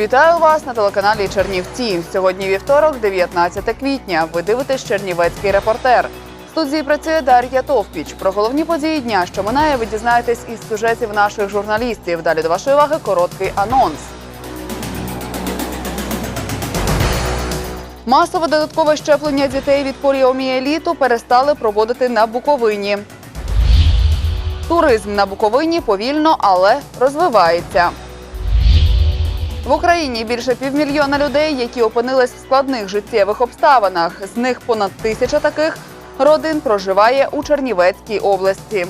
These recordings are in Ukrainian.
Вітаю вас на телеканалі Чернівці. Сьогодні вівторок, 19 квітня. Ви дивитесь Чернівецький репортер. В студії працює Дар'я Товпіч. Про головні події дня, що минає, ви дізнаєтесь із сюжетів наших журналістів. Далі до вашої уваги короткий анонс. Масове додаткове щеплення дітей від поліомієліту перестали проводити на Буковині. Туризм на Буковині повільно, але розвивається. В Україні більше півмільйона людей, які опинились в складних життєвих обставинах. З них понад тисяча таких родин проживає у Чернівецькій області.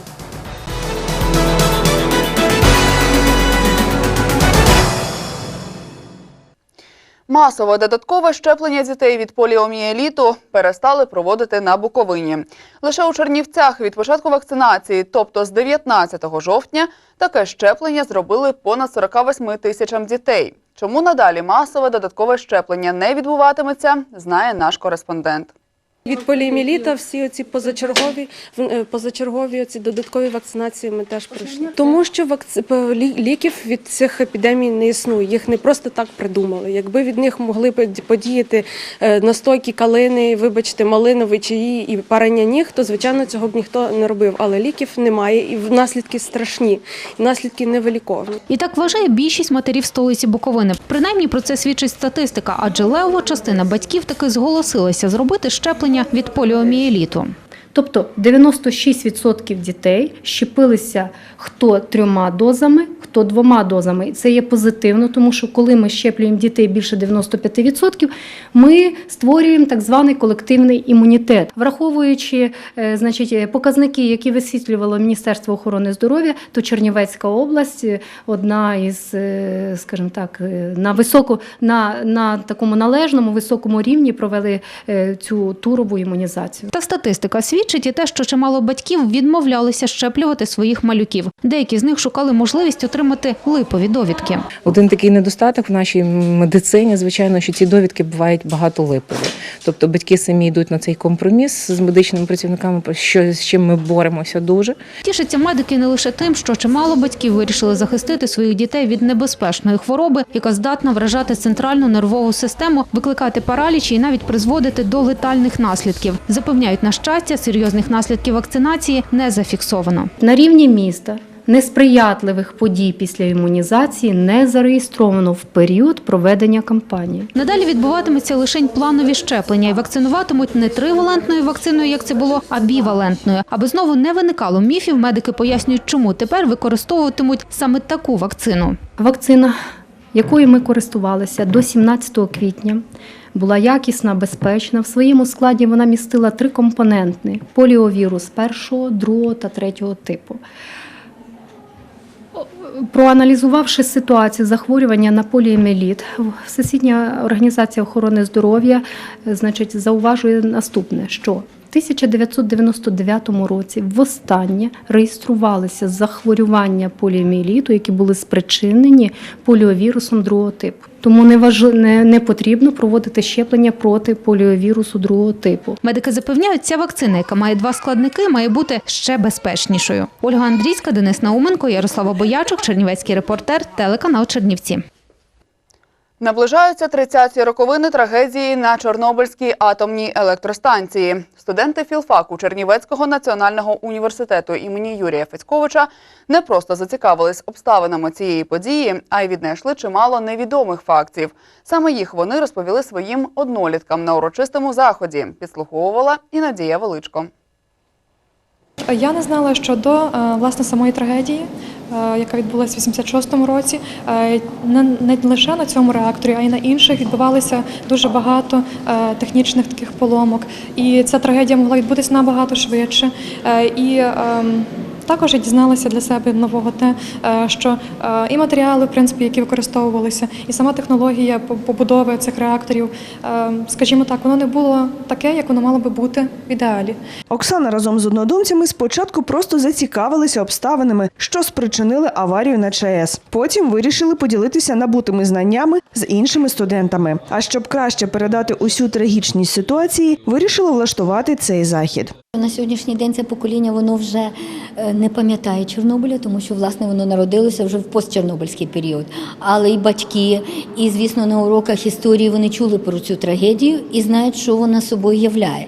Масове додаткове щеплення дітей від поліомієліту перестали проводити на Буковині. Лише у Чернівцях від початку вакцинації, тобто з 19 жовтня, таке щеплення зробили понад 48 тисячам дітей. Чому надалі масове додаткове щеплення не відбуватиметься, знає наш кореспондент. Від поліоміеліта всі оці позачергові е, позачергові оці додаткові вакцинації ми теж пройшли. Тому що вакци... ліків від цих епідемій не існує. Їх не просто так придумали. Якби від них могли под- подіяти е, настойки калини, вибачте, малинові чаї і парення ніг, то звичайно цього б ніхто не робив. Але ліків немає, і наслідки страшні, і наслідки невиліковні. І так вважає більшість матерів столиці Буковини. Принаймні про це свідчить статистика, адже левова частина батьків таки зголосилася зробити щеплення від поліомієліту. Тобто 96% дітей щепилися хто трьома дозами, хто двома дозами. Це є позитивно, тому що коли ми щеплюємо дітей більше 95%, ми створюємо так званий колективний імунітет. Враховуючи е, значить, показники, які висвітлювало Міністерство охорони здоров'я, то Чернівецька область е, одна із, е, скажімо так, на високо, на, на такому належному високому рівні провели цю турову імунізацію. Та статистика свідчить і те, що чимало батьків відмовлялися щеплювати своїх малюків. Деякі з них шукали можливість отримати липові довідки. Один такий недостаток в нашій медицині, звичайно, що ці довідки бувають багато липові. Тобто батьки самі йдуть на цей компроміс з медичними працівниками, що з чим ми боремося дуже. Тішаться медики не лише тим, що чимало батьків вирішили захистити своїх дітей від небезпечної хвороби, яка здатна вражати центральну нервову систему, викликати паралічі і навіть призводити до летальних наслідків. Запевняють на щастя, серйозних наслідків вакцинації не зафіксовано. На рівні міста несприятливих подій після імунізації не зареєстровано в період проведення кампанії. Надалі відбуватимуться лише планові щеплення і вакцинуватимуть не тривалентною вакциною, як це було, а бівалентною. Аби знову не виникало міфів, медики пояснюють, чому тепер використовуватимуть саме таку вакцину. Вакцина, якою ми користувалися до 17 квітня, була якісна, безпечна. В своєму складі вона містила три компоненти: поліовірус першого, другого та третього типу. Проаналізувавши ситуацію захворювання на поліемеліт, Всесвітня організація охорони здоров'я е, значить, зауважує наступне, що 1999 році востаннє реєструвалися захворювання поліоміеліту, які були спричинені поліовірусом другого типу. Тому не, важ... не, не потрібно проводити щеплення проти поліовірусу другого типу. Медики запевняють, ця вакцина, яка має два складники, має бути ще безпечнішою. Ольга Андрійська, Денис Науменко, Ярослава Боячук, Чернівецький репортер, телеканал Чернівці. Наближаються 30-ті роковини трагедії на Чорнобильській атомній електростанції. Студенти філфаку Чернівецького національного університету імені Юрія Федьковича не просто зацікавились обставинами цієї події, а й віднайшли чимало невідомих фактів. Саме їх вони розповіли своїм одноліткам на урочистому заході. Підслуховувала і Надія Величко. Я не знала, що до е, власне самої трагедії, е, яка відбулася в 86-му році, е, не, лише на цьому реакторі, а й на інших відбувалося дуже багато е, технічних таких поломок. І ця трагедія могла відбутися набагато швидше. Е, І ем, Також я дізналася для себе нового те, е, що е, і матеріали, в принципі, які використовувалися, і сама технологія побудови цих реакторів, е, скажімо так, воно не було таке, як воно мало би бути в ідеалі. Оксана разом з однодумцями спочатку просто зацікавилися обставинами, що спричинили аварію на ЧАЕС. Потім вирішили поділитися набутими знаннями з іншими студентами. А щоб краще передати усю трагічність ситуації, вирішили влаштувати цей захід. На сьогоднішній день це покоління воно вже е, не пам'ятає Чорнобиля, тому що власне воно народилося вже в постчорнобильський період. Але і батьки, і звісно на уроках історії вони чули про цю трагедію і знають, що вона собою являє.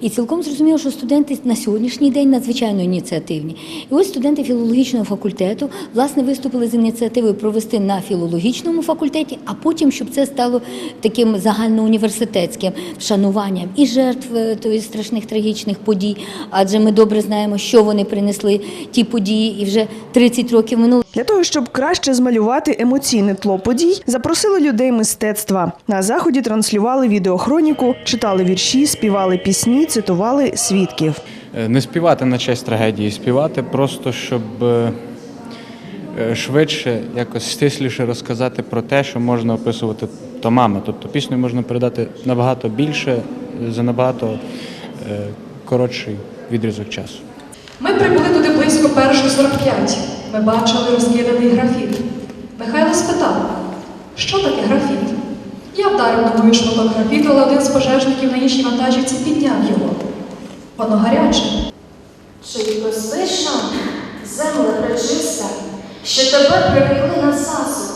І цілком зрозуміло, що студенти на сьогоднішній день надзвичайно ініціативні. І ось студенти філологічного факультету власне виступили з ініціативою провести на філологічному факультеті, а потім, щоб це стало таким загальноуніверситетським вшануванням і жертв е, тої страшних трагічних подій. Адже ми добре знаємо, що вони принесли ті події, і вже 30 років минуло. Для того, щоб краще змалювати емоційне тло подій, запросили людей мистецтва. На заході транслювали відеохроніку, читали вірші, співали пісні, цитували свідків. Е, Не співати на честь трагедії, співати просто, щоб е, е, швидше, якось стисліше розказати про те, що можна описувати томами. Тобто пісню можна передати набагато більше за набагато коротший відрізок часу. Ми прибули туди близько 1.45. Ми бачили розкиданий графіт. Михайло спитав, що таке графіт? Я вдарив ногою шматок графіту, але один з пожежників на іншій вантажівці підняв його. Воно гаряче. Чи прости шан, земле пречиста, що тебе привикли на сасу?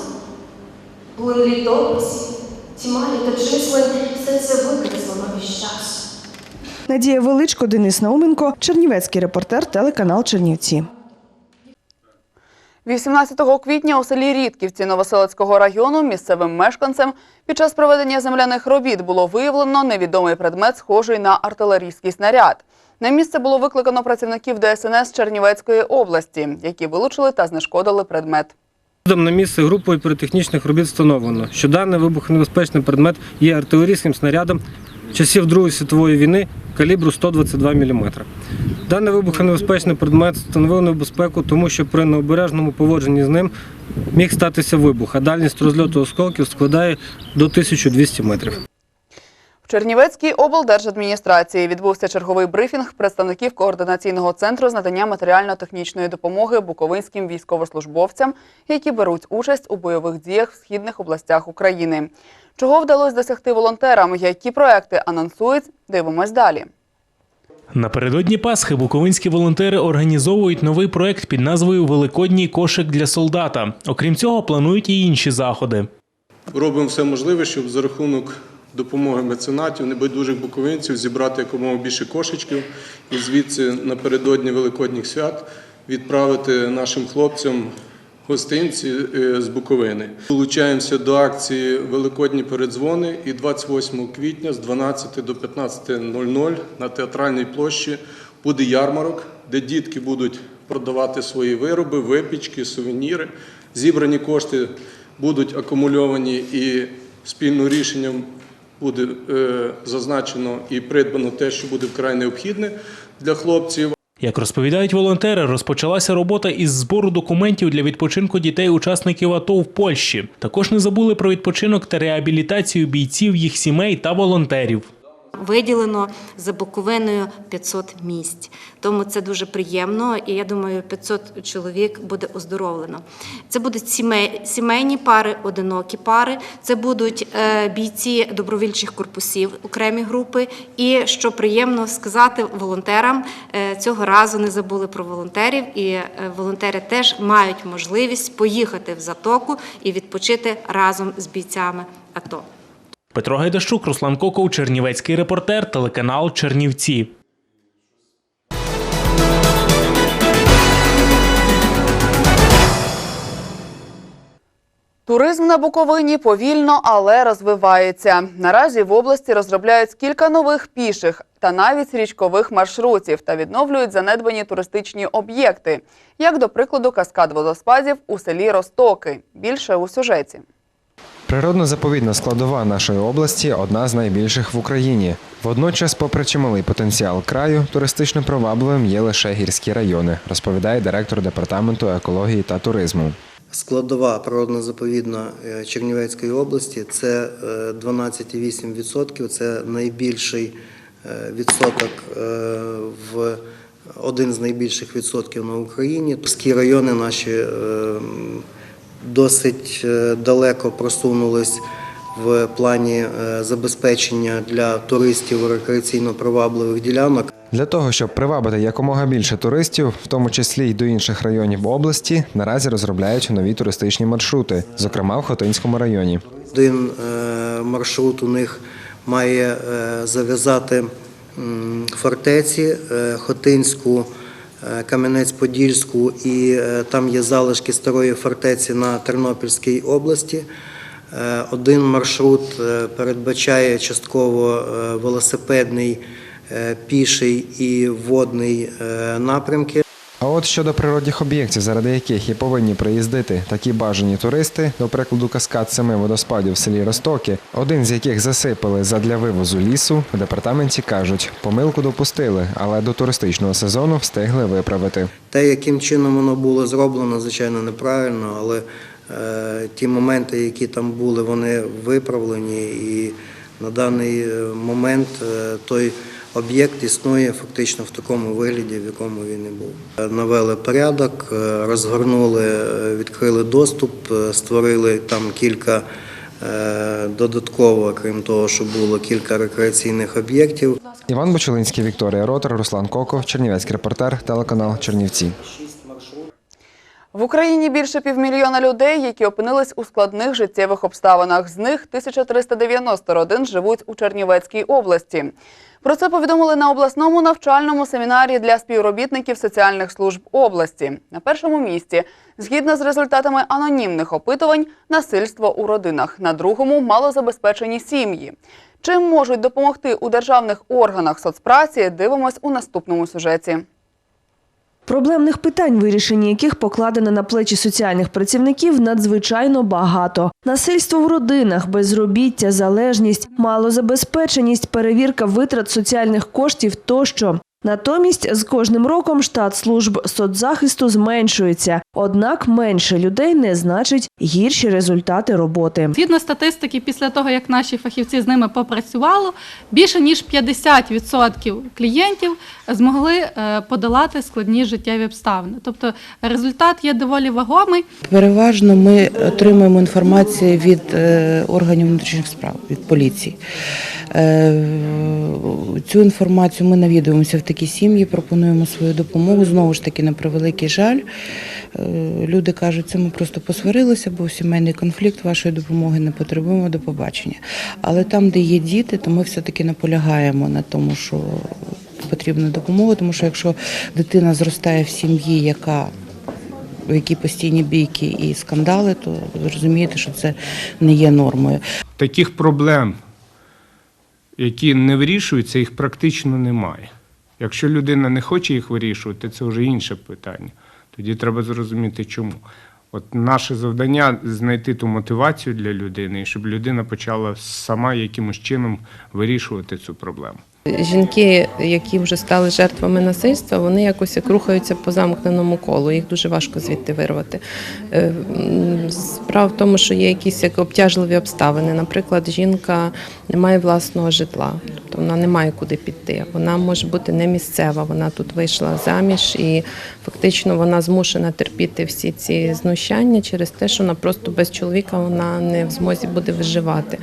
Плин літописі, тьма літочислень, все це викреслено із часу. Надія Величко, Денис Науменко, Чернівецький репортер, телеканал Чернівці. 18 квітня у селі Рідківці Новоселицького району місцевим мешканцем під час проведення земляних робіт було виявлено невідомий предмет, схожий на артилерійський снаряд. На місце було викликано працівників ДСНС Чернівецької області, які вилучили та знешкодили предмет. На місце групою піротехнічних робіт встановлено, що даний вибухонебезпечний предмет є артилерійським снарядом часів Другої світової війни калібру 122 мм. Даний вибухонебезпечний предмет становив небезпеку, тому що при необережному поводженні з ним міг статися вибух, а дальність розльоту осколків складає до 1200 метрів. В Чернівецькій облдержадміністрації відбувся черговий брифінг представників координаційного центру з надання матеріально-технічної допомоги буковинським військовослужбовцям, які беруть участь у бойових діях в східних областях України. Чого вдалося досягти волонтерам, які проекти анонсують, дивимось далі. Напередодні Пасхи буковинські волонтери організовують новий проект під назвою Великодній кошик для солдата. Окрім цього, планують і інші заходи. Робимо все можливе, щоб за рахунок допомоги меценатів, небайдужих буковинців зібрати якомога більше кошечків і звідси напередодні Великодніх свят відправити нашим хлопцям гостинці е, з Буковини. Долучаємося до акції Великодні передзвони і 28 квітня з 12 до 15.00 на театральній площі буде ярмарок, де дітки будуть продавати свої вироби, випічки, сувеніри. Зібрані кошти будуть акумульовані і спільним рішенням буде е, зазначено і придбано те, що буде вкрай необхідне для хлопців. Як розповідають волонтери, розпочалася робота із збору документів для відпочинку дітей-учасників АТО в Польщі. Також не забули про відпочинок та реабілітацію бійців, їх сімей та волонтерів. Виділено за Буковиною 500 місць, тому це дуже приємно, і я думаю, 500 чоловік буде оздоровлено. Це будуть сімей, сімейні пари, одинокі пари, це будуть е, бійці добровільчих корпусів, окремі групи. І що приємно сказати волонтерам, е, цього разу не забули про волонтерів, і е, волонтери теж мають можливість поїхати в затоку і відпочити разом з бійцями АТО. Петро Гайдащук, Руслан Коков, Чернівецький репортер, телеканал Чернівці. Туризм на Буковині повільно, але розвивається. Наразі в області розробляють кілька нових піших та навіть річкових маршрутів та відновлюють занедбані туристичні об'єкти, як до прикладу каскад водоспадів у селі Ростоки. Більше у сюжеті. Природно-заповідна складова нашої області одна з найбільших в Україні. Водночас, попри чималий потенціал краю, туристично привабливим є лише гірські райони, розповідає директор департаменту екології та туризму. Складова природно-заповідна е, Чернівецької області це е, 12,8%. Це найбільший е, відсоток е, в один з найбільших відсотків на Україні. Ські райони наші е, досить е, далеко просунулись в плані е, забезпечення для туристів рекреаційно привабливих ділянок. Для того, щоб привабити якомога більше туристів, в тому числі й до інших районів області, наразі розробляють нові туристичні маршрути, зокрема в Хотинському районі. Один е, маршрут у них має зав'язати фортеці Хотинську, Кам'янець-Подільську, і е, там є залишки старої фортеці на Тернопільській області. Е, Один маршрут е, передбачає частково е, велосипедний, е, піший і водний е, напрямки. А от щодо природних об'єктів, заради яких і повинні приїздити такі бажані туристи, до прикладу каскад семи водоспадів в селі Ростоки, один з яких засипали задля вивозу лісу, в департаменті кажуть, помилку допустили, але до туристичного сезону встигли виправити. Те, яким чином воно було зроблено, звичайно, неправильно, але е, ті моменти, які там були, вони виправлені, і на даний е, момент е, той об'єкт існує фактично в такому вигляді, в якому він і був. Навели порядок, е, розгорнули, е, відкрили доступ, е, створили там кілька. Додатково, крім того, що було кілька рекреаційних об'єктів. Іван Бочелинський, Вікторія Ротор, Руслан Коков, Чернівецький репортер, телеканал Чернівці. В Україні більше півмільйона людей, які опинились у складних життєвих обставинах. З них 1390 родин живуть у Чернівецькій області. Про це повідомили на обласному навчальному семінарі для співробітників соціальних служб області. На першому місці, згідно з результатами анонімних опитувань, насильство у родинах. На другому малозабезпечені сім'ї. Чим можуть допомогти у державних органах соцпраці, дивимось у наступному сюжеті. Проблемних питань, вирішення яких покладено на плечі соціальних працівників, надзвичайно багато. Насильство в родинах, безробіття, залежність, малозабезпеченість, перевірка витрат соціальних коштів тощо. Натомість з кожним роком штат служб соцзахисту зменшується. Однак менше людей не значить гірші результати роботи. Згідно статистики, після того як наші фахівці з ними попрацювали, більше ніж 50% клієнтів змогли е, подолати складні життєві обставини. Тобто результат є доволі вагомий. Переважно ми отримуємо інформацію від е, органів внутрішніх справ, від поліції. Цю інформацію ми навідуємося в такі сім'ї, пропонуємо свою допомогу. Знову ж таки, на превеликий жаль. Е, Люди кажуть, це ми просто посварилися, був сімейний конфлікт, вашої допомоги не потребуємо до побачення. Але там, де є діти, то ми все-таки наполягаємо на тому, що потрібна допомога, тому що якщо дитина зростає в сім'ї, яка в якій постійні бійки і скандали, то ви розумієте, що це не є нормою. Таких проблем, які не вирішуються, їх практично немає. Якщо людина не хоче їх вирішувати, це вже інше питання. Тоді треба зрозуміти, чому. От наше завдання знайти ту мотивацію для людини, щоб людина почала сама якимось чином вирішувати цю проблему. Жінки, які вже стали жертвами насильства, вони якось як рухаються по замкненому колу. Їх дуже важко звідти вирвати. Е, Справа в тому, що є якісь як обтяжливі обставини. Наприклад, жінка не має власного житла, тобто вона не має куди піти. Вона може бути не місцева. Вона тут вийшла заміж, і фактично вона змушена терпіти всі ці знущання через те, що вона просто без чоловіка вона не в змозі буде виживати.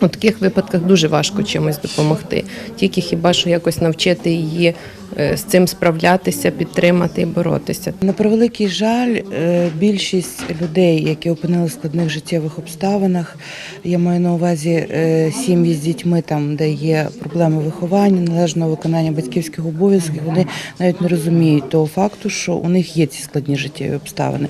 У таких випадках дуже важко чимось допомогти. Тільки хіба що якось навчити її е, з цим справлятися, підтримати і боротися. На превеликий жаль, е, більшість людей, які опинилися в складних життєвих обставинах, я маю на увазі е, сім'ї з дітьми, там де є проблеми виховання, належного виконання батьківських обов'язків, вони навіть не розуміють того факту, що у них є ці складні життєві обставини.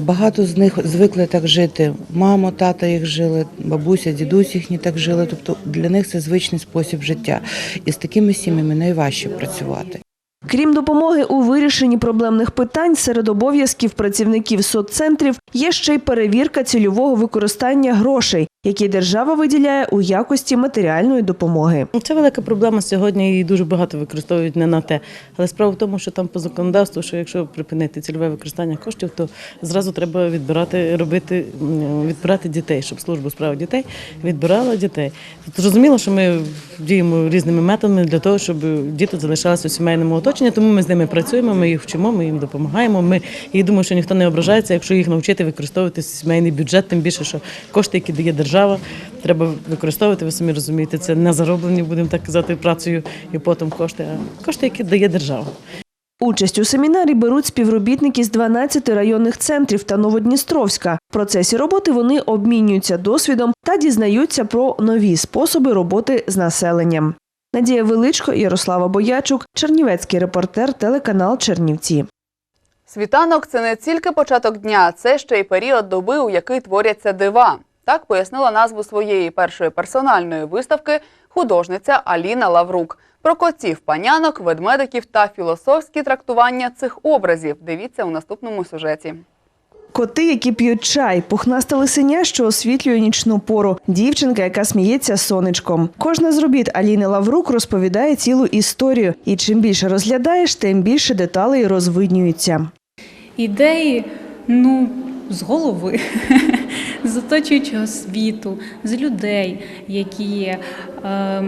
Багато з них звикли так жити. Мамо, тата їх жили, бабуся, дідусь їхні так жили. Тобто для них це звичний спосіб життя. І з такими сім'ями найважче працювати. Крім допомоги у вирішенні проблемних питань, серед обов'язків працівників соццентрів є ще й перевірка цільового використання грошей, які держава виділяє у якості матеріальної допомоги. Це велика проблема сьогодні. Її дуже багато використовують не на те. Але справа в тому, що там по законодавству, що якщо припинити цільове використання коштів, то зразу треба відбирати, робити відбирати дітей, щоб служба у справах дітей відбирала дітей. Зрозуміло, що ми діємо різними методами для того, щоб діти залишалися у сімейному оточенні. Тому ми з ними працюємо, ми їх вчимо, ми їм допомагаємо. Ми і думаю, що ніхто не ображається, якщо їх навчити використовувати сімейний бюджет, тим більше, що кошти, які дає держава, треба використовувати. Ви самі розумієте, це не зароблені, будемо так казати, працею і потім кошти, а кошти, які дає держава. Участь у семінарі беруть співробітники з 12 районних центрів та Новодністровська. В процесі роботи вони обмінюються досвідом та дізнаються про нові способи роботи з населенням. Надія Величко, Ярослава Боячук, Чернівецький репортер, телеканал Чернівці. Світанок це не тільки початок дня, це ще й період доби, у який творяться дива. Так пояснила назву своєї першої персональної виставки художниця Аліна Лаврук. Про котів, панянок, ведмедиків та філософські трактування цих образів. Дивіться у наступному сюжеті. Коти, які п'ють чай, пухнаста лисеня, що освітлює нічну пору, дівчинка, яка сміється сонечком. Кожна з робіт Аліни Лаврук розповідає цілу історію, і чим більше розглядаєш, тим більше деталей розвиднюється. Ідеї, ну, з голови, з оточуючого світу, з людей, які є. Е,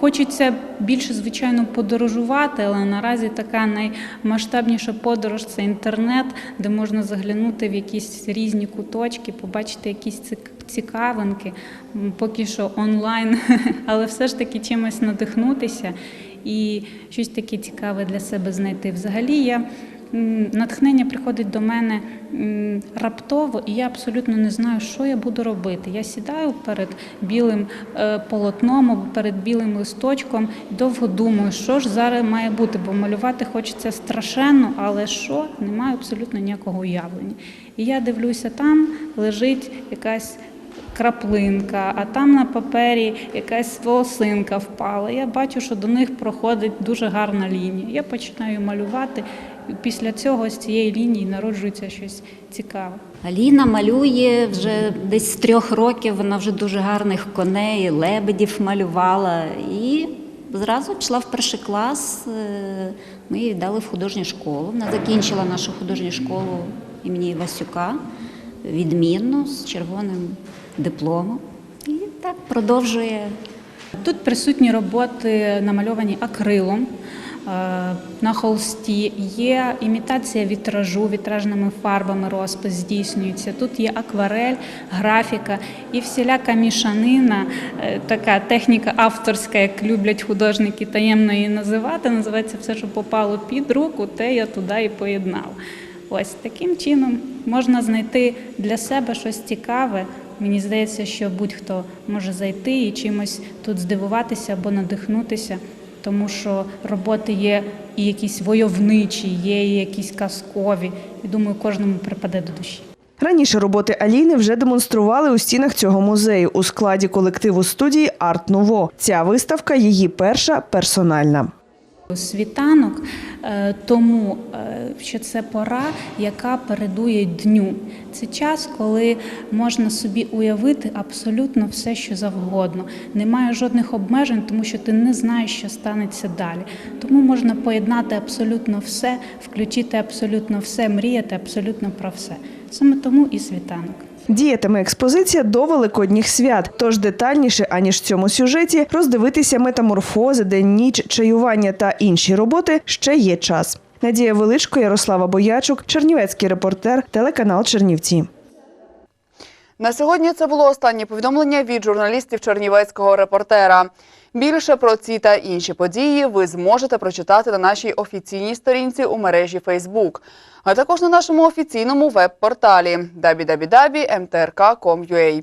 Хочеться більше, звичайно, подорожувати, але наразі така наймасштабніша подорож це інтернет, де можна заглянути в якісь різні куточки, побачити якісь цікавинки, поки що онлайн, але все ж таки чимось надихнутися і щось таке цікаве для себе знайти. Взагалі я натхнення приходить до мене раптово, і я абсолютно не знаю, що я буду робити. Я сідаю перед білим е, полотном або перед білим листочком і довго думаю, що ж зараз має бути, бо малювати хочеться страшенно, але що не маю абсолютно ніякого уявлення. І я дивлюся, там лежить якась краплинка, а там на папері якась волосинка впала. Я бачу, що до них проходить дуже гарна лінія. Я починаю малювати. Після цього з цієї лінії народжується щось цікаве. Аліна малює вже десь з трьох років. Вона вже дуже гарних коней, лебедів малювала. І зразу пішла в перший клас. Е, Ми її дали в художню школу. Вона закінчила нашу художню школу імені Васюка відмінно з червоним дипломом. І так продовжує. Тут присутні роботи намальовані акрилом. е, На холсті є імітація вітражу, вітражними фарбами розпис здійснюється. Тут є акварель, графіка і всіляка мішанина, е, така техніка авторська, як люблять художники таємно її називати. Називається все, що попало під руку, те я туди і поєднав. Ось таким чином можна знайти для себе щось цікаве. Мені здається, що будь-хто може зайти і чимось тут здивуватися або надихнутися, тому що роботи є і якісь войовничі, є і якісь казкові. І думаю, кожному припаде до душі. Раніше роботи Аліни вже демонстрували у стінах цього музею у складі колективу студії Арт Нуво. Ця виставка її перша персональна. Світанок, е, тому е, що це пора, яка передує дню. Це час, коли можна собі уявити абсолютно все, що завгодно. Немає жодних обмежень, тому що ти не знаєш, що станеться далі. Тому можна поєднати абсолютно все, включити абсолютно все, мріяти абсолютно про все. Саме тому і світанок. Діятиме експозиція до великодніх свят. Тож детальніше, аніж в цьому сюжеті, роздивитися метаморфози, день ніч, чаювання та інші роботи ще є час. Надія Величко, Ярослава Боячук, Чернівецький репортер, телеканал Чернівці. На сьогодні це було останнє повідомлення від журналістів Чернівецького репортера. Більше про ці та інші події ви зможете прочитати на нашій офіційній сторінці у мережі Facebook, а також на нашому офіційному веб-порталі www.mtrk.com.ua.